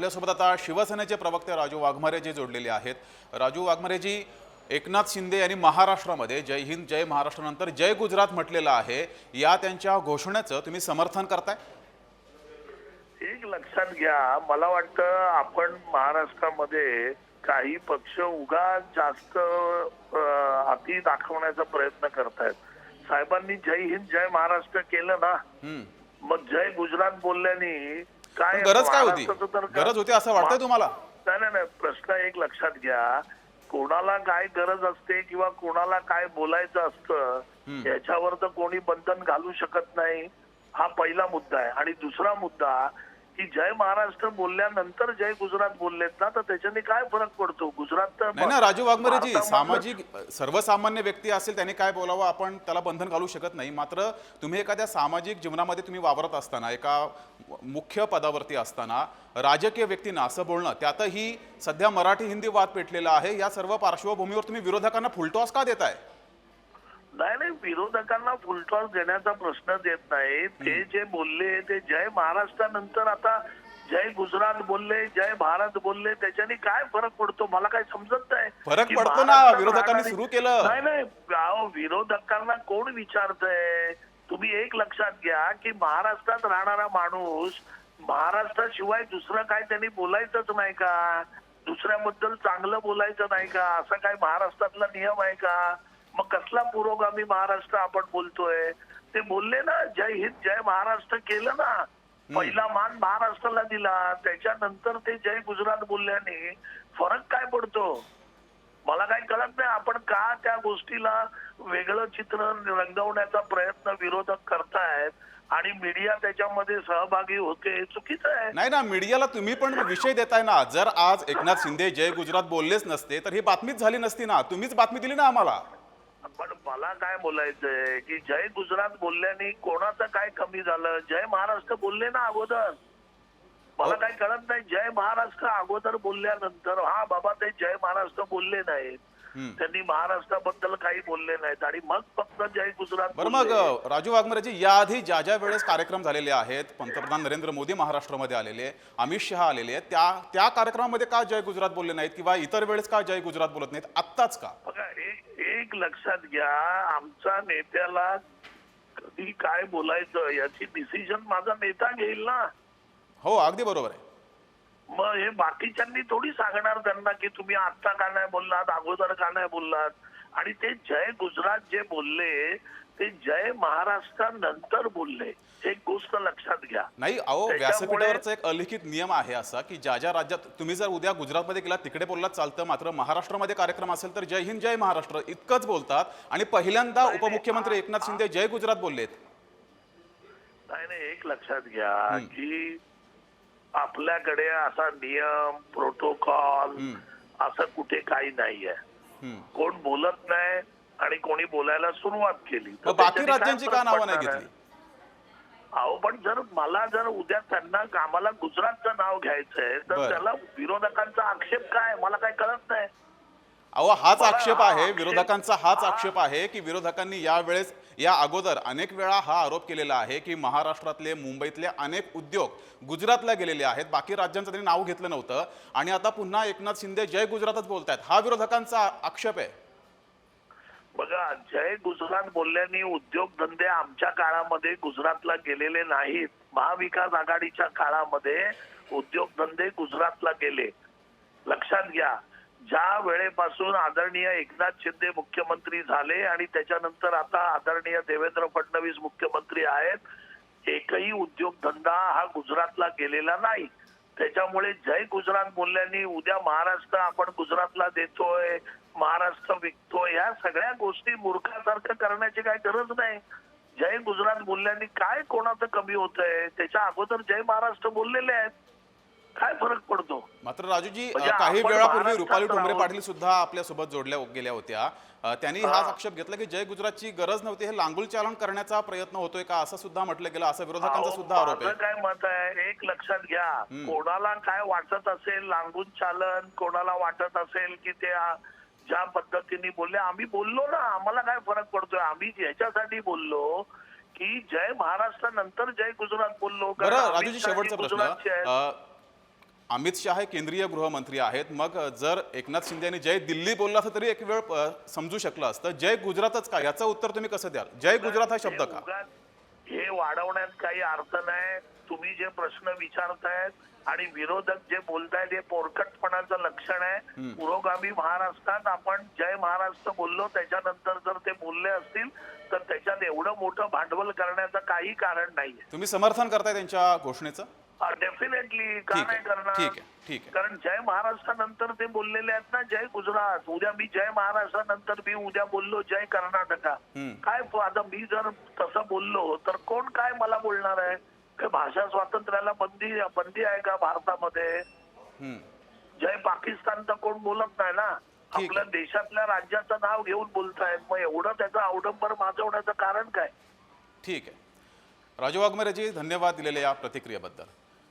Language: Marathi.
आपल्यासोबत आता शिवसेनेचे प्रवक्ते राजू वाघमारे जे जोडलेले आहेत. राजू वाघमारेजी एकनाथ शिंदे यांनी महाराष्ट्रामध्ये जय हिंद जय महाराष्ट्रानंतर जय गुजरात म्हटलेलं आहे. या त्यांच्या घोषणेचं तुम्ही समर्थन करताय? एक लक्षात घ्या मला वाटतं आपण महाराष्ट्रामध्ये काही पक्ष उगा जास्त अति दाखवण्याचा प्रयत्न करतायत. साहेबांनी जय हिंद जय महाराष्ट्र केलं ना. हम्म. मग जय गुजरात बोलल्याने काय गरज काय होती? गरज होती असं वाटतंय तुम्हाला? नाही नाही नाही प्रश्न एक लक्षात घ्या. कोणाला काय गरज असते किंवा कोणाला काय बोलायचं असतं याच्यावर तर कोणी बंधन घालू शकत नाही. हा पहिला मुद्दा आहे. आणि दुसरा मुद्दा की जय महाराष्ट्र बोलल्यानंतर जय गुजरात बोललेत ना तर त्याच्याने काय फरक पडतो? गुजरात तर नाही ना राजू वाघमारेजी सामाजिक सर्वसामान्य व्यक्ती असेल त्यांनी काय बोलावं? आपण त्याला बंधन घालू शकत नाही. मात्र तुम्ही एखाद्या सामाजिक जीवनामध्ये तुम्ही वावरत असताना एका मुख्य पदावरती असताना राजकीय व्यक्तींना असं बोलणं त्यातही सध्या मराठी हिंदी वाद पेटलेला आहे. या सर्व पार्श्वभूमीवर तुम्ही विरोधकांना फुलटॉस का देताय? विरोधकांना फुलटॉस देण्याचा प्रश्न देत नाही. ते जे बोलले ते जय महाराष्ट्रानंतर आता जय गुजरात बोलले जय भारत बोलले त्याच्याने काय फरक पडतो? मला काय समजत नाही. फरक पडतो ना, विरोधकांनी सुरू केलं. नाही नाही विरोधकांना कोण विचारतंय? तुम्ही एक लक्षात घ्या की महाराष्ट्रात राहणारा माणूस महाराष्ट्राशिवाय दुसरं काय त्यांनी बोलायचंच नाही का? दुसऱ्याबद्दल चांगलं बोलायचं नाही का? असं काय महाराष्ट्रातला नियम आहे का? मग कसला पुरोगामी महाराष्ट्र आपण बोलतोय? ते बोलले ना जय हिंद जय महाराष्ट्र केलं ना. पहिला मान महाराष्ट्राला दिला. त्याच्यानंतर ते जय गुजरात बोलल्याने फरक काय पडतो? मला काही कळत नाही. आपण का त्या गोष्टीला वेगळं चित्र रंगवण्याचा प्रयत्न विरोधक करतायत आणि मीडिया त्याच्यामध्ये सहभागी होते चुकीचं आहे. नाही ना मीडियाला तुम्ही पण विषय देताय ना. जर आज एकनाथ शिंदे जय गुजरात बोललेच नसते तर ही बातमीच झाली नसती ना. तुम्हीच बातमी दिली ना आम्हाला. मला काय बोलायचंय की जय गुजरात बोलल्याने कोणाचं काय कमी झालं? जय महाराष्ट्र बोलले ना अगोदर. मला काय कळत नाही. जय महाराष्ट्र अगोदर बोलल्यानंतर हा बाबा ते जय महाराष्ट्र बोलले नाहीत. त्यांनी महाराष्ट्राबद्दल काही बोलले नाहीत आणि मग फक्त जय गुजरात बरं मग. राजू वाघमारेजी याआधी ज्या ज्या वेळेस कार्यक्रम झालेले आहेत पंतप्रधान नरेंद्र मोदी महाराष्ट्रामध्ये आलेले अमित शहा आलेले आहेत त्या त्या कार्यक्रमामध्ये का जय गुजरात बोलले नाहीत किंवा इतर वेळेस का जय गुजरात बोलत नाहीत? आत्ताच का? बघा एक लक्षात घ्या आमच्या नेत्याला कधी काय बोलायचं याची डिसिजन माझा नेता घेईल ना. हो अगदी बरोबर आहे. मग हे बाकीच्यांनी थोडी सांगणार त्यांना की तुम्ही आत्ता का नाही बोललात अगोदर का नाही बोललात? आणि ते जय गुजरात जे बोलले ते जय महाराष्ट्रानंतर बोलले एक गोष्ट लक्षात घ्या. नाही अहो व्यासपीठावरचा एक अलिखित नियम आहे असा की ज्या ज्या राज्यात तुम्ही जर उद्या गुजरातमध्ये गेलात तिकडे बोललात चालतं मात्र महाराष्ट्रामध्ये कार्यक्रम असेल तर जय हिंद जय महाराष्ट्र इतकंच बोलतात. आणि पहिल्यांदा उपमुख्यमंत्री एकनाथ शिंदे जय गुजरात बोललेत. नाही नाही एक लक्षात घ्या की आपल्याकडे असा नियम प्रोटोकॉल असं कुठे काही नाहीये. कोण बोलत नाही आणि कोणी बोलायला सुरुवात केली. बाकी राज्यांची का नावं नाही? घेतली? अहो पण जर मला जर उद्या त्यांना आम्हाला गुजरातचं नाव घ्यायचंय तर. त्याला विरोधकांचा आक्षेप काय मला काय कळत नाही. अहो हाच आक्षेप आहे विरोधकांचा हाच आक्षेप आहे की विरोधकांनी यावेळेस या अगोदर अनेक वेळा हा आरोप केलेला आहे की महाराष्ट्रातले मुंबईतले अनेक उद्योग गुजरातला गेलेले आहेत. बाकी राज्यांचं त्यांनी नाव घेतलं नव्हतं. आणि आता पुन्हा एकनाथ शिंदे जय गुजरातच बोलतायत. हा विरोधकांचा आक्षेप आहे. बघा जय गुजरात बोलल्याने उद्योगधंदे आमच्या काळामध्ये गुजरातला गेलेले नाहीत. महाविकास आघाडीच्या काळामध्ये उद्योगधंदे गुजरातला गेले. लक्षात घ्या ज्या वेळेपासून आदरणीय एकनाथ शिंदे मुख्यमंत्री झाले आणि त्याच्यानंतर आता आदरणीय देवेंद्र फडणवीस मुख्यमंत्री आहेत एकही उद्योगधंदा हा गुजरातला गेलेला नाही. त्याच्यामुळे जय गुजरात बोलल्याने उद्या महाराष्ट्र आपण गुजरातला देतोय महाराष्ट्र विकतोय या सगळ्या गोष्टी मूर्खासारखं करण्याची काही गरज नाही. जय गुजरात बोलल्याने काय कोणाचं कमी होत आहे त्याच्या अगोदर जय महाराष्ट्र बोललेले आहेत. काय फरक पडतो? मात्र राजूजी म्हणजे काही वेळापूर्वी रुपाली राहून- पाटील सुद्धा आपल्यासोबत जोडल्या गेल्या होत्या. त्यांनी हाच आक्षेप घेतला की जय गुजरातची गरज नव्हती हे लांगुल चालन करण्याचा प्रयत्न होतोय का असं सुद्धा म्हटलं गेलं असं विरोधकांचा सुद्धा आरोप आहे. काय मत आहे एक लक्षात घ्या. कोणाला काय वाटत असेल लांबून चालन कोणाला वाटत असेल की ते ज्या पद्धतीने बोलले आम्ही बोललो ना आम्हाला काय फरक पडतोय? आम्ही ह्याच्यासाठी बोललो की जय महाराष्ट्रानंतर जय गुजरात बोललो. राजूजी शेवटचा प्रश्न. अमित शहा हे केंद्रीय गृहमंत्री आहेत. मग जर एकनाथ शिंदे यांनी जय दिल्ली बोलला असं तरी एक वेळ समजू शकलं असतं. जय गुजरातच का याचं उत्तर तुम्ही कसं द्याल? जय गुजरात हा शब्द का? हे वाढवण्यात काही अर्थ नाही. तुम्ही जे प्रश्न विचारतायत आणि विरोधक जे बोलतायत हे पोरकटपणाचं लक्षण आहे. पुरोगामी महाराष्ट्रात आपण जय महाराष्ट्र बोललो त्याच्यानंतर जर ते बोलले असतील तर त्याच्यात एवढं मोठं भांडवल करण्याचं काही कारण नाहीये. तुम्ही समर्थन करताय त्यांच्या घोषणेचं? डेफिनेटली का ठीक नाही आहे करणार. ठीक आहे ठीक आहे. कारण जय महाराष्ट्रानंतर ते बोललेले आहेत ना जय गुजरात. उद्या मी जय महाराष्ट्रानंतर मी उद्या बोललो जय कर्नाटका. हम्म. काय प- आता मी जर तसं बोललो तर कोण काय मला बोलणार आहे? काय भाषा स्वातंत्र्याला बंदी बंदी आहे का भारतामध्ये? हम्म. जय पाकिस्तान तर कोण बोलत नाही ना? आहे. आपल्या देशातल्या राज्याचं नाव घेऊन बोलतायत. मग एवढं त्याचं अवडंबर माजवण्याचं कारण काय? ठीक आहे. राजू वाघमेरेजी धन्यवाद दिलेल्या या प्रतिक्रियेबद्दल.